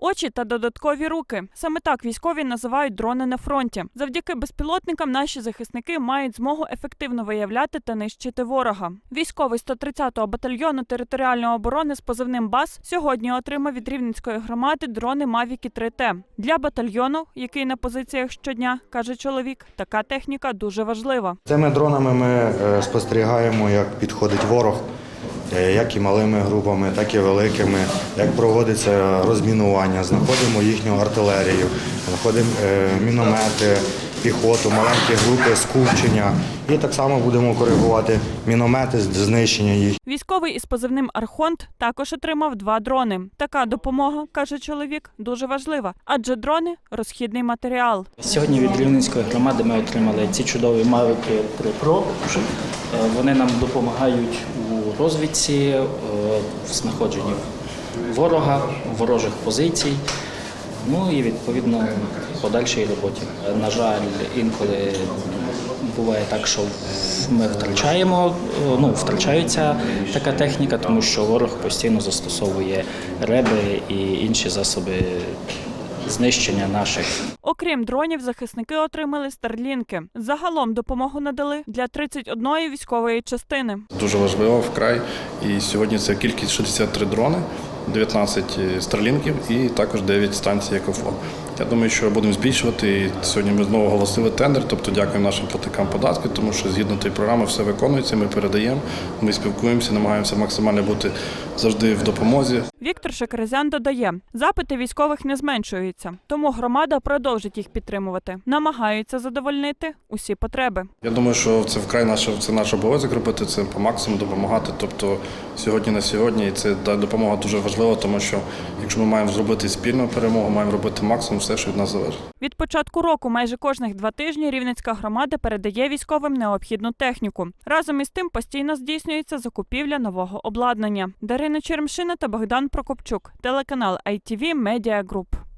очі та додаткові руки. Саме так військові називають дрони на фронті. Завдяки безпілотникам наші захисники мають змогу ефективно виявляти та нищити ворога. Військовий 130-го батальйону територіальної оборони з позивним БАС сьогодні отримав від рівненської громади дрони Мавіки 3Т. Для батальйону, який на позиціях щодня, каже чоловік, така техніка дуже важлива. Цими дронами ми е, спостерігаємо, як підходить ворог, як і малими групами, так і великими, як проводиться розмінування, знаходимо їхню артилерію, знаходимо е, міномети, піхоту, маленькі групи, скупчення. І так само будемо коригувати міномети, з- знищення їх. Військовий із позивним Архонт також отримав два дрони. Така допомога, каже чоловік, дуже важлива, адже дрони розхідний матеріал. Сьогодні від Рівненської громади ми отримали ці чудові Mavic 3 Pro. Е, Вони нам допомагають розвідці, е, в знаходженні ворога, ворожих позицій. Ну і відповідно подальшій роботі. На жаль, інколи буває так, що ми втрачаємо, е, ну втрачається така техніка, тому що ворог постійно застосовує реби і інші засоби знищення наших Окрім дронів, захисники отримали старлінки. Загалом допомогу надали для 31 військової частини. Дуже важливо вкрай. І сьогодні це кількість 63 дрони, 19 старлінків і також 9 станцій екофон. Я думаю, що будемо збільшувати. І сьогодні ми знову оголосили тендер, тобто дякуємо нашим платникам податки, тому що згідно тієї програми все виконується. Ми передаємо, ми спілкуємося, намагаємося максимально бути завжди в допомозі. Віктор Шекерезян додає, запити військових не зменшуються, тому громада продовжить їх підтримувати. Намагаються задовольнити усі потреби. Я думаю, що це вкрай наше це наш обов'язок робити це по максимуму допомагати. Тобто сьогодні на сьогодні і це допомога дуже важлива, тому що якщо ми маємо зробити спільну перемогу, маємо робити максимум все, що від нас залежить. Від початку року майже кожних два тижні Рівненська громада передає військовим необхідну техніку. Разом із тим постійно здійснюється закупівля нового обладнання. Дарина Черемшина та Богдан Прокопчук, телеканал ITV Media Group.